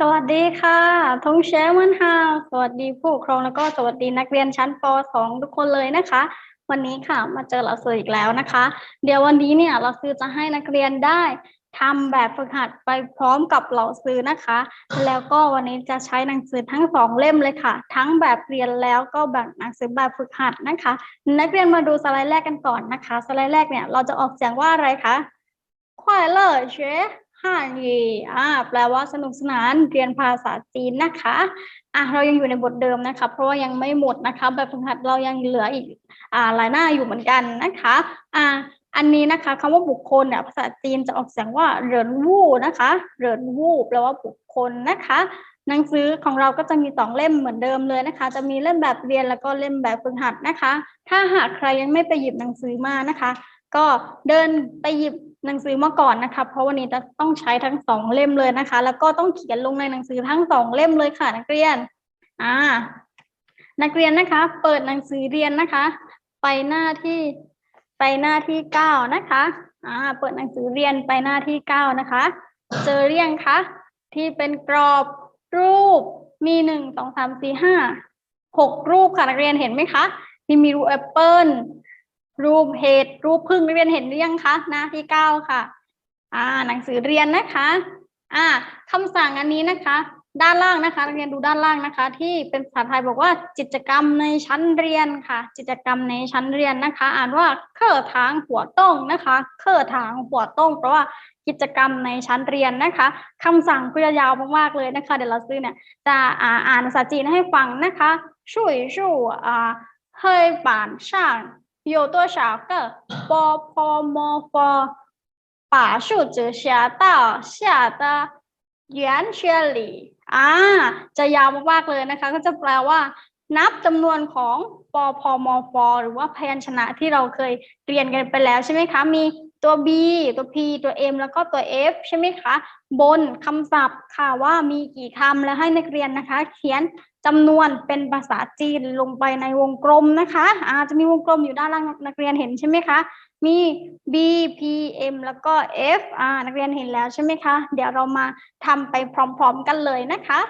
สวัสดีค่ะทงแชมันฮาวสวัสดีผู้ปกครองแล้วก็สวัสดีนักเรียนชั้นป .2 ทุกคนเลยนะคะ วันนี้ค่ะมาเจอเราสื่ออีกแล้วนะคะ เดี๋ยววันนี้เนี่ยเราสื่อจะให้นักเรียนได้ทำแบบฝึกหัดไปพร้อมกับเหล่าซื้อนะคะ แล้วก็วันนี้จะใช้หนังสือทั้งสองเล่มเลยค่ะ ทั้งแบบเรียนแล้วก็แบบหนังสือแบบฝึกหัดนะคะ นักเรียนมาดูสไลด์แรกกันก่อนนะคะ สไลด์แรกเนี่ยเราจะออกเสียงว่าอะไรคะควาเลอร์เชาแปลว่าสนุกสนานเรียนภาษาจีนนะคะอะเรายังอยู่ในบทเดิมนะคะ เพราะว่ายังไม่หมดนะคะ แบบฝึกหัดเรายังเหลืออีกอ่าหลายหน้าอยู่เหมือนกันนะคะอ่าอันนี้นะคะคำว่าบุคคลเนี่ยภาษาจีนจะออกเสียงว่าเหรินวู่นะคะเหรินวู่แปลว่าบุคคลนะคะ หนังสือของเราก็จะมีสองเล่มเหมือนเดิมเลยนะคะ จะมีเล่มแบบเรียนแล้วก็เล่มแบบฝึกหัดนะคะ ถ้าหากใครยังไม่ไปหยิบหนังสือมานะคะ ก็เดินไปหยิบ หนังสือมาก่อนนะคะ เพราะวันนี้จะต้องใช้ทั้งสองเล่มเลยนะคะ แล้วก็ต้องเขียนลงในหนังสือทั้งสองเล่มเลยค่ะ นักเรียน อ่า นักเรียนนะคะ เปิดหนังสือเรียนนะคะ ไปหน้าที่ไปหน้าที่เก้านะคะ อ่า เปิดหนังสือเรียนไปหน้าที่เก้านะคะ เจอเรียงคะที่เป็นกรอบรูปมีหนึ่งสองสามสี่ห้าหกรูปค่ะนักเรียนเห็นไหมคะที่มีรูปแอปเปิล รูปเหตุรูปพึ่งนักเรียนเห็นหรือยังคะหน้าที่เก้าค่ะ อ่า หนังสือเรียนนะคะ อ่า คำสั่งอันนี้นะคะ ด้านล่างนะคะนักเรียนดูด้านล่างนะคะ ที่เป็นภาษาไทยบอกว่ากิจกรรมในชั้นเรียนค่ะกิจกรรมในชั้นเรียนนะคะ อ่านว่าเครือทางหัวต้งนะคะเครือทางหัวต้งเพราะว่ากิจกรรมในชั้นเรียนนะคะ คำสั่งก็จะยาวมากๆเลยนะคะ เดี๋ยวเราซื้อเนี่ยจะอ่านภาษาจีนให้ฟังนะคะช่วยชู่อ่าเฮยป่านช่าง 有多少个波波摩佛把数字写到下的圆圈里อ่าจะยาวมากๆเลยนะคะ ก็จะแปลว่า นับจำนวนของปพมฟหรือว่าพยัญชนะที่เราเคยเรียนกันไปแล้วใช่ไหมคะ มี ตัว B ตัว P ตัว M แล้วก็ตัว F ใช่ไหมคะ บนคำศัพท์ค่ะว่ามีกี่คำแล้วให้นักเรียนนะคะ เขียนจำนวนเป็นภาษาจีนลงไปในวงกลมนะคะอาจะมีวงกลมอยู่ด้านล่างนักเรียนเห็นใช่ไหมคะ มี B P M แล้วก็ F อ่านักเรียนเห็นแล้วใช่ไหมคะ เดี๋ยวเรามาทำไปพร้อม ๆ กันเลยนะคะ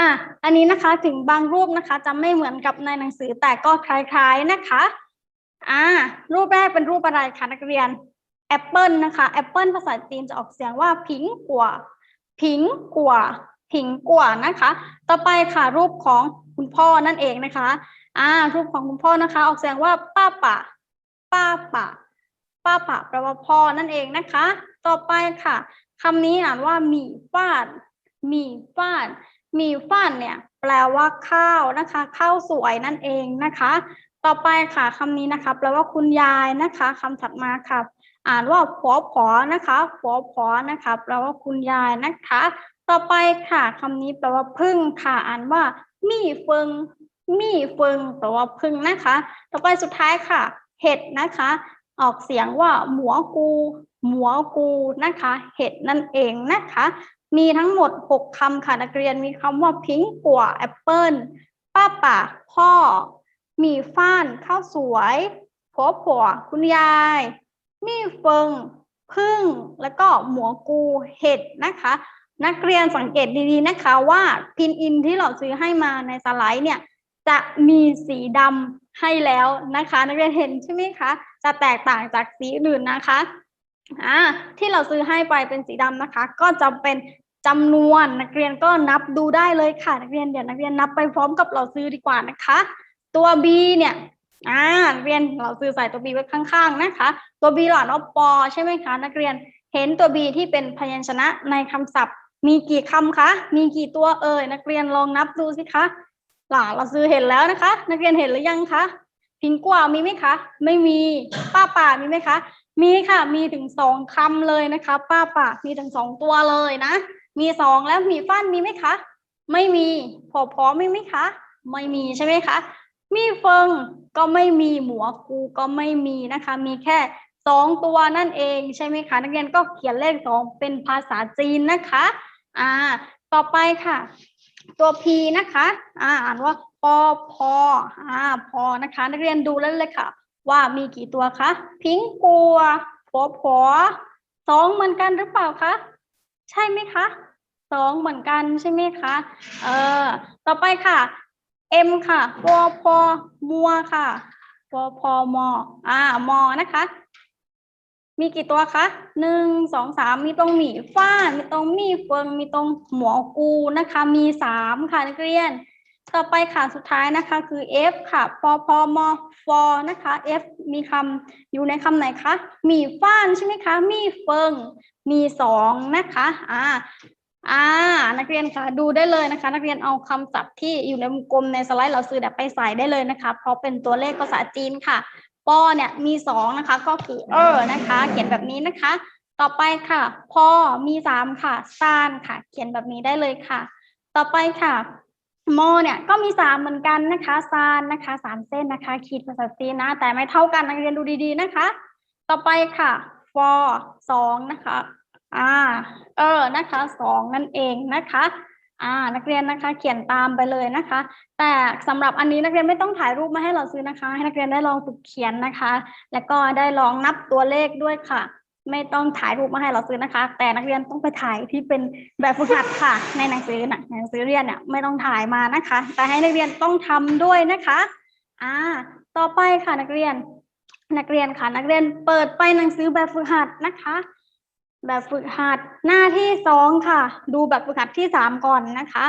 อะอันนี้นะคะถึงบางรูปนะคะจะไม่เหมือนกับในหนังสือแต่ก็คล้าย ๆนะคะ อ่ารูปแรกเป็นรูปอะไรคะนักเรียนแอปเปิลนะคะแอปเปิลภาษาจีนจะออกเสียงว่าผิงกัวผิงกัวผิงกัวนะคะ ต่อไปค่ะรูปของคุณพ่อนั่นเองนะคะอ่ารูปของคุณพ่อนะคะ ออกเสียงว่าป้าป่าป้าป่าป้าป่าแปลว่าพ่อนั่นเองนะคะ ต่อไปค่ะคำนี้อ่านว่าหมี่ฟาดหมี่ฟาดหมี่ฟาดเนี่ย แปลว่าข้าวนะคะ ข้าวสวยนั่นเองนะคะ ต่อไปค่ะคำนี้นะคะแปลว่าคุณยายนะคะคำถัดมาค่ะ อ่านว่าผัวผอนะคะผัวผอนะคะแปลว่าคุณยายนะคะ ต่อไปค่ะคำนี้แปลว่าพึ่งค่ะอ่านว่า มี่เฟิงมี่เฟิงแปลว่าพึ่งนะคะ ต่อไปสุดท้ายค่ะ เห็ดนะคะ ออกเสียงว่าหมัวกูหมัวกูนะคะ เห็ดนั่นเองนะคะ มีทั้งหมด 6คำค่ะนักเรียนมีคำว่าพิงกัวแอปเปิลป้าป่าพ่อ มีฟ้านข้าวสวยผัวผัวคุณยาย มีเฟิงพึ่งแล้วก็หมัวกูเห็ดนะคะ นักเรียนสังเกตดีๆนะคะว่าพินอินที่เราซื้อให้มาในสไลด์เนี่ยจะมีสีดำให้แล้วนะคะ นักเรียนเห็นใช่ไหมคะ จะแตกต่างจากสีอื่นนะคะอ่าที่เราซื้อให้ไปเป็นสีดำนะคะ ก็จะเป็นจำนวนนักเรียนก็นับดูได้เลยค่ะ นักเรียนเดี๋ยวนักเรียนนับไปพร้อมกับเราซื้อดีกว่านะคะ ตัว B เนี่ยอ่านักเรียนเราซื้อใส่ตัว B ไว้ข้างๆนะคะ ตัว B หลานว่าปอใช่ไหมคะ นักเรียนเห็นตัว B ที่เป็นพยัญชนะในคำศัพท์ มีกี่คำคะมีกี่ตัวเอ่ยนักเรียนลองนับดูสิคะหล่าเราซื้อเห็นแล้วนะคะ นักเรียนเห็นหรือยังคะพิงกว่ามีไหมคะ ไม่มีป้าป่ามีไหมคะมีค่ะ มีถึงสองคำเลยนะคะ ป้าป่ามีถึงสองตัวเลยนะ มีสองแล้วมีฟ้านมีไหมคะ ไม่มีพอพอมีไหมคะ ไม่มีใช่ไหมคะ มีเฟิงก็ไม่มีหมวกูก็ไม่มีนะคะ มีแค่สองตัวนั่นเองใช่ไหมคะนักเรียนก็เขียนเลขสองเป็นภาษาจีนนะคะอ่าต่อไปค่ะ ตัว P นะคะอ่าอ่านว่าปอพออ่าพอนะคะ นักเรียนดูแล้วเลยค่ะ ว่ามีกี่ตัวคะพิงกัวผัวผัวสองเหมือนกันหรือเปล่าคะใช่ไหมคะสองเหมือนกันใช่ไหมคะเออต่อไปค่ะ M ค่ะปอพอมัวค่ะปอพอมออ่ามอนะคะ มีกี่ตัวคะหนึ่งสองสามมีตรงหมีฟ้า มีตรงมีเฟิง มีตรงหมอกูนะคะ มีสามค่ะนักเรียน ต่อไปค่ะสุดท้ายนะคะ คือ F ค่ะปอพอมอฟอนะคะ F มีคำอยู่ในคำไหนคะ มีฟ้านใช่ไหมคะ มีเฟิง มีสองนะคะ อ่า อ่า นักเรียนคะดูได้เลยนะคะ นักเรียนเอาคำศัพท์ที่อยู่ในวงกลมในสไลด์เราซื้อแบบไปใส่ได้เลยนะคะ เพราะเป็นตัวเลขภาษาจีนค่ะปอเนี่ยมีสองนะคะ ก็คือเออนะคะ เขียนแบบนี้นะคะ ต่อไปค่ะพอมีสามค่ะซานค่ะ เขียนแบบนี้ได้เลยค่ะ ต่อไปค่ะมอเนี่ยก็มีสามเหมือนกันนะคะซานนะคะสามเส้นนะคะ ขีดภาษาจีนนะ แต่ไม่เท่ากันนักเรียนดูดีๆนะคะ ต่อไปค่ะ for สองนะคะ อ่า เออ นะคะสองนั่นเองนะคะ อ่า นักเรียนนะคะ เขียนตามไปเลยนะคะ แต่สำหรับอันนี้นักเรียนไม่ต้องถ่ายรูปมาให้เราซื้อนะคะ ให้นักเรียนได้ลองฝึกเขียนนะคะ แล้วก็ได้ลองนับตัวเลขด้วยค่ะ ไม่ต้องถ่ายรูปมาให้เราซื้อนะคะ แต่นักเรียนต้องไปถ่ายที่เป็นแบบฝึกหัดค่ะ ในหนังสือนะหนังสือเรียนเนี่ยไม่ต้องถ่ายมานะคะ แต่ให้นักเรียนต้องทำด้วยนะคะ อ่า ต่อไปค่ะนักเรียน นักเรียนค่ะ นักเรียนเปิดไปหนังสือแบบฝึกหัดนะคะ แบบฝึกหัดหน้าที่สองค่ะ ดูแบบฝึกหัดที่สามก่อนนะคะ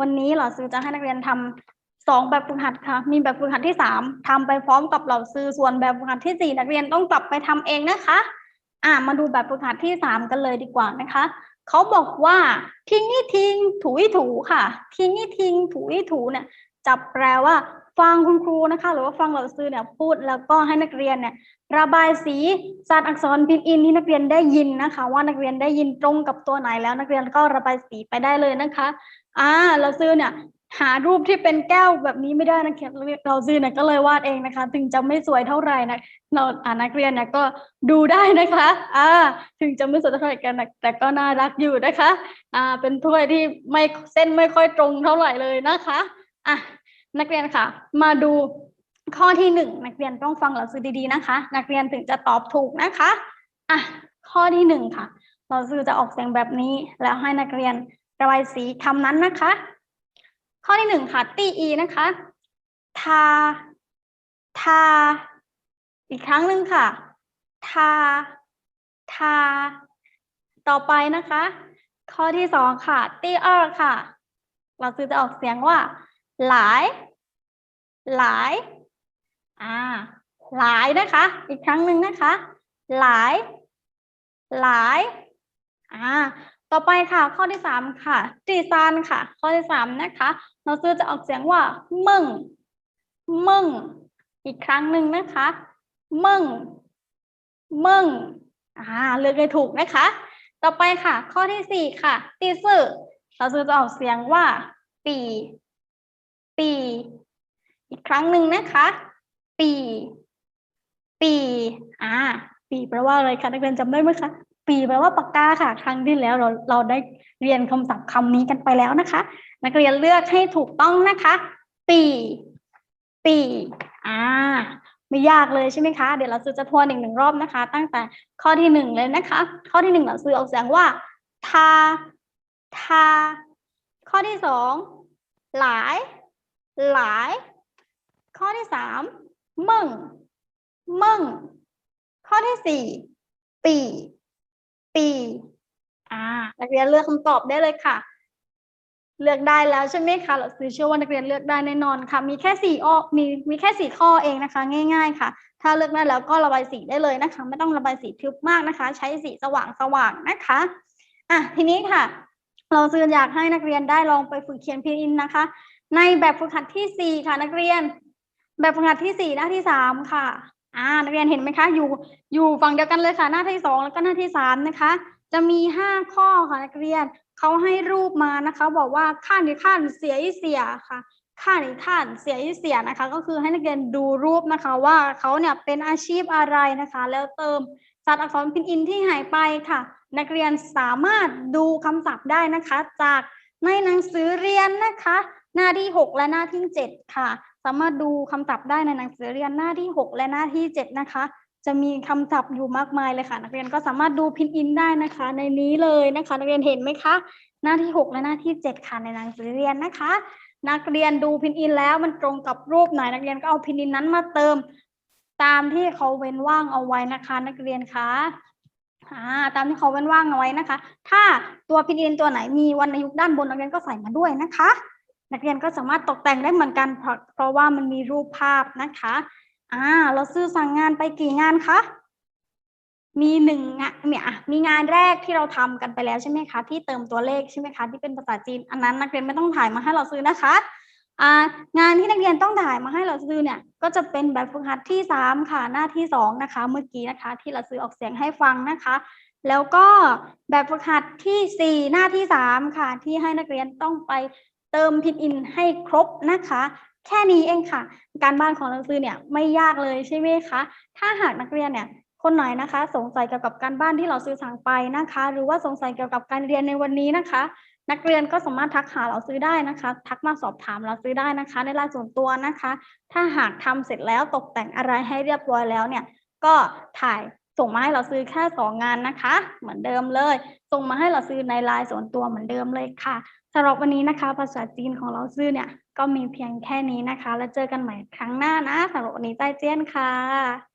วันนี้เหล่าซื้อจะให้นักเรียนทำสองแบบฝึกหัดค่ะ มีแบบฝึกหัดที่สามทำไปพร้อมกับเหล่าซื้อส่วนแบบฝึกหัดที่สี่นักเรียนต้องกลับไปทำเองนะคะ อ่ามาดูแบบฝึกหัดที่สามกันเลยดีกว่านะคะเขาบอกว่าทิ้งนี่ทิ้งถูอีถูค่ะ ทิ้งนี่ทิ้งถูอีถูเนี่ย จะแปลว่า ฟังคุณครูนะคะ หรือว่าฟังเหล่าซื้อเนี่ยพูดแล้วก็ให้นักเรียนเนี่ยระบายสีศาสตร์อักษรพิมพ์อินที่นักเรียนได้ยินนะคะ ว่านักเรียนได้ยินตรงกับตัวไหนแล้ว นักเรียนก็ระบายสีไปได้เลยนะคะอ่าเราซื้อเนี่ยหารูปที่เป็นแก้วแบบนี้ไม่ได้นะคะเราซื้อเนี่ยก็เลยวาดเองนะคะ ถึงจะไม่สวยเท่าไหร่นะเราอ่านักเรียนเนี่ยก็ดูได้นะคะอ่าถึงจะไม่สวยเท่าไหร่กันนะแต่ก็น่ารักอยู่นะคะอ่าเป็นถ้วยที่ไม่เส้นไม่ค่อยตรงเท่าไหร่เลยนะคะ อะนักเรียนค่ะ มาดูข้อที่หนึ่งนักเรียนต้องฟังเราซื้อดีๆนะคะ นักเรียนถึงจะตอบถูกนะคะอะข้อที่หนึ่งค่ะ เราซื้อจะออกเสียงแบบนี้ แล้วให้นักเรียนระบายสีคำนั้นนะคะ ข้อที่หนึ่งค่ะตีอีนะคะทาทาอีกครั้งหนึ่งค่ะ ทา ทา ต่อไปนะคะ ข้อที่สองค่ะ ตีออค่ะ เราซื้อจะออกเสียงว่า หลาย หลาย อ่า หลายนะคะ อีกครั้งหนึ่งนะคะ หลาย หลาย อ่า ต่อไปค่ะ ข้อที่สามค่ะตีซานค่ะ ข้อที่สามนะคะ เราซื้อจะออกเสียงว่า มึง มึง อีกครั้งหนึ่งนะคะ มึง มึง อ่า เลือกให้ถูกนะคะ ต่อไปค่ะ ข้อที่สี่ค่ะตีซื่อเราซื้อจะออกเสียงว่า ปี อีกครั้งหนึ่งนะคะ ปี ปีอ่าปีแปลว่าอะไรคะนักเรียนจำได้ไหมคะปีแปลว่าปากกาค่ะ ครั้งที่แล้วเราเราได้เรียนคำศัพท์คำนี้กันไปแล้วนะคะ นักเรียนเลือกให้ถูกต้องนะคะ ปี ปีอ่าไม่ยากเลยใช่ไหมคะ เดี๋ยวเราซื้อจะทวนอีกหนึ่งรอบนะคะ ตั้งแต่ข้อที่หนึ่งเลยนะคะ ข้อที่หนึ่งเราซื้อออกเสียงว่า ทา ทา ข้อที่สองหลาย หลาย ข้อที่สามมึงมึงข้อที่สี่ปี ปี อ่า นักเรียนเลือกคำตอบได้เลยค่ะ เลือกได้แล้วใช่ไหมคะเราซื้อเชื่อว่านักเรียนเลือกได้แน่นอนค่ะ มีแค่สี่อ้อมีมีแค่สี่ข้อเองนะคะ ง่าย ๆ ค่ะ ถ้าเลือกได้แล้วก็ระบายสีได้เลยนะคะ ไม่ต้องระบายสีทึบมากนะคะ ใช้สีสว่างสว่างๆนะคะ อะทีนี้ค่ะ เราซื้ออยากให้นักเรียนได้ลองไปฝึกเขียนพิมพ์อินนะคะ ในแบบฝึกหัดที่สี่ค่ะนักเรียน แบบฝึกหัดที่สี่หน้าที่สามค่ะ อ่านักเรียนเห็นไหมคะ อยู่อยู่ฝั่งเดียวกันเลยค่ะ หน้าที่สองแล้วก็หน้าที่สามนะคะ จะมีห้าข้อค่ะนักเรียนเขาให้รูปมานะคะ บอกว่าข้านี่ข้านเสียอีเสียค่ะข้านี่ข้านเสียอีเสียนะคะ ก็คือให้นักเรียนดูรูปนะคะ ว่าเขาเนี่ยเป็นอาชีพอะไรนะคะ แล้วเติมสัตว์อักษรพินอินที่หายไปค่ะ นักเรียนสามารถดูคำศัพท์ได้นะคะ จากในหนังสือเรียนนะคะ หน้าที่หกและหน้าที่เจ็ดค่ะ สามารถดูคำศัพท์ได้ในหนังสือเรียนหน้าที่หกและหน้าที่เจ็ดนะคะ จะมีคำศัพท์อยู่มากมายเลยค่ะ นักเรียนก็สามารถดูพินอินได้นะคะ ในนี้เลยนะคะ นักเรียนเห็นไหมคะ หน้าที่หกและหน้าที่เจ็ดค่ะในหนังสือเรียนนะคะ นักเรียนดูพินอินแล้วมันตรงกับรูปไหนนักเรียนก็เอาพินอินนั้นมาเติม ตามที่เขาเว้นว่างเอาไว้นะคะ นักเรียนคะอ่าตามที่เขาเว้นว่างเอาไว้นะคะ ถ้าตัวพินอินตัวไหนมีวรรณยุกต์ด้านบนนักเรียนก็ใส่มาด้วยนะคะ นักเรียนก็สามารถตกแต่งได้เหมือนกัน เพราะเพราะว่ามันมีรูปภาพนะคะอ่าเราซื้อสั่งงานไปกี่งานคะมีหนึ่งงานเนี่ยมีงานแรกที่เราทำกันไปแล้วใช่ไหมคะ ที่เติมตัวเลขใช่ไหมคะที่เป็นภาษาจีนอันนั้นนักเรียนไม่ต้องถ่ายมาให้เราซื้อนะคะอ่างานที่นักเรียนต้องถ่ายมาให้เราซื้อเนี่ย ก็จะเป็นแบบฝึกหัดที่สามค่ะหน้าที่สองนะคะ เมื่อกี้นะคะ ที่เราซื้อออกเสียงให้ฟังนะคะ แล้วก็แบบฝึกหัดที่สี่หน้าที่สามค่ะ ที่ให้นักเรียนต้องไป เติมพินอินให้ครบนะคะ แค่นี้เองค่ะ การบ้านของหนังสือเนี่ยไม่ยากเลยใช่ไหมคะถ้าหากนักเรียนเนี่ยคนไหนนะคะ สงสัยเกี่ยวกับการบ้านที่เราซื้อสั่งไปนะคะ หรือว่าสงสัยเกี่ยวกับการเรียนในวันนี้นะคะ นักเรียนก็สามารถทักหาเราซื้อได้นะคะ ทักมาสอบถามเราซื้อได้นะคะ ในไลน์ส่วนตัวนะคะ ถ้าหากทำเสร็จแล้วตกแต่งอะไรให้เรียบร้อยแล้วเนี่ย ก็ถ่ายส่งมาให้เราซื้อแค่สองงานนะคะ เหมือนเดิมเลย ส่งมาให้เราซื้อในไลน์ส่วนตัวเหมือนเดิมเลยค่ะ สำหรับวันนี้นะคะ ภาษาจีนของเราซื่อเนี่ย ก็มีเพียงแค่นี้นะคะ แล้วเจอกันใหม่ครั้งหน้านะสำหรับวันนี้ใจเจี้ยนค่ะ